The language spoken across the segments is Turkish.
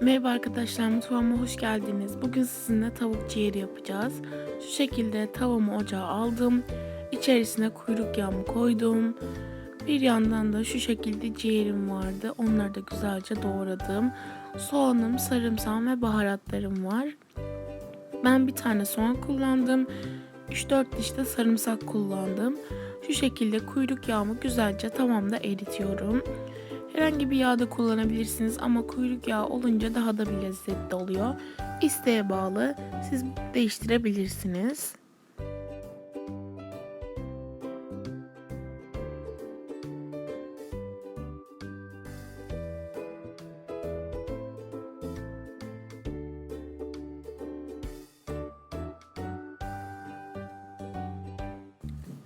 Merhaba arkadaşlar mutfağıma hoş geldiniz. Bugün sizinle tavuk ciğeri yapacağız. Şu şekilde tavamı ocağa aldım. İçerisine kuyruk yağımı koydum. Bir yandan da şu şekilde ciğerim vardı. Onları da güzelce doğradım. Soğanım, sarımsağım ve baharatlarım var. Ben bir tane soğan kullandım. 3-4 diş de sarımsak kullandım. Şu şekilde kuyruk yağımı güzelce tavamda eritiyorum. Herhangi bir yağda kullanabilirsiniz ama kuyruk yağı olunca daha da bir lezzetli oluyor. İsteğe bağlı siz değiştirebilirsiniz.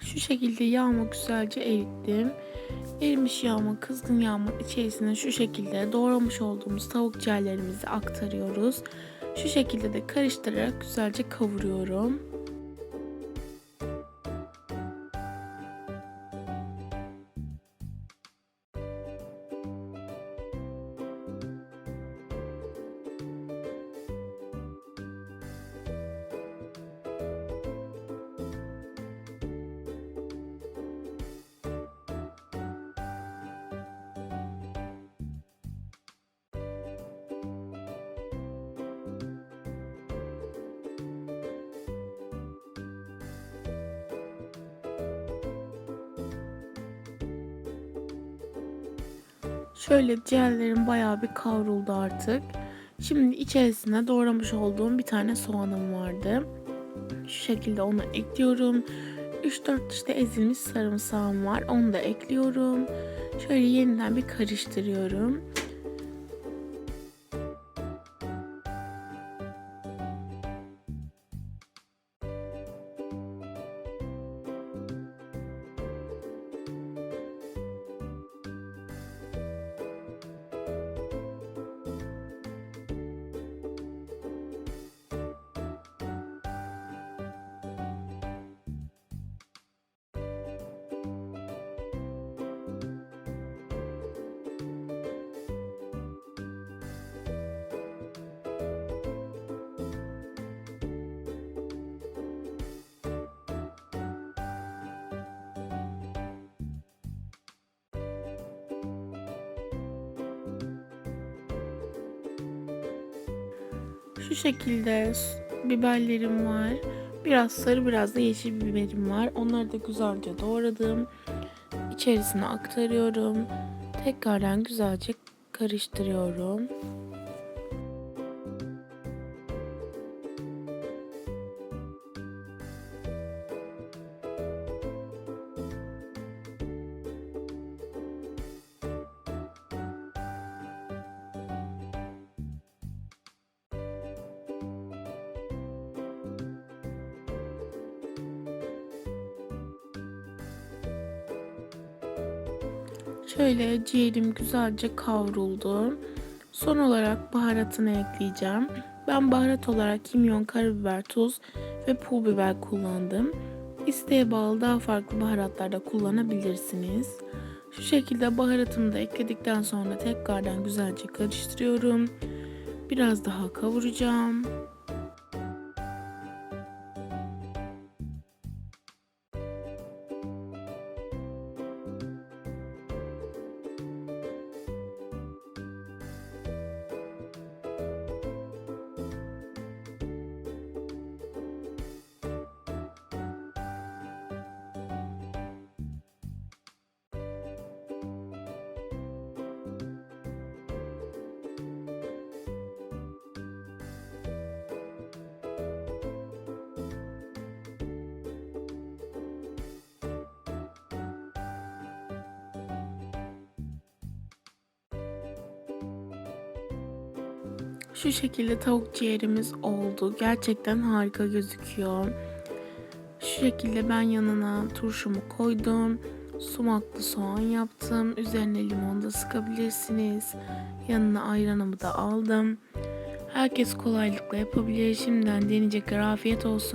Şu şekilde yağımı güzelce erittim. Erimiş yağımı, kızgın yağımın içerisine şu şekilde doğramış olduğumuz tavuk ciğerlerimizi aktarıyoruz. Şu şekilde de karıştırarak güzelce kavuruyorum. Şöyle ciğerlerim bayağı bir kavruldu artık. Şimdi içerisine doğramış olduğum bir tane soğanım vardı. Şu şekilde onu ekliyorum. 3-4 işte ezilmiş sarımsağım var. Onu da ekliyorum. Şöyle yeniden bir karıştırıyorum. Şu şekilde biberlerim var. Biraz sarı biraz da yeşil biberim var. Onları da güzelce doğradım. İçerisine aktarıyorum. Tekrardan güzelce karıştırıyorum. Şöyle ciğerim güzelce kavruldu. Son olarak baharatını ekleyeceğim. Ben baharat olarak kimyon, karabiber, tuz ve pul biber kullandım. İsteğe bağlı daha farklı baharatlar da kullanabilirsiniz. Şu şekilde baharatımı da ekledikten sonra tekrardan güzelce karıştırıyorum. Biraz daha kavuracağım. Şu şekilde tavuk ciğerimiz oldu. Gerçekten harika gözüküyor. Şu şekilde ben yanına turşumu koydum. Sumaklı soğan yaptım. Üzerine limon da sıkabilirsiniz. Yanına ayranımı da aldım. Herkes kolaylıkla yapabilir. Şimdiden deneyecekler afiyet olsun.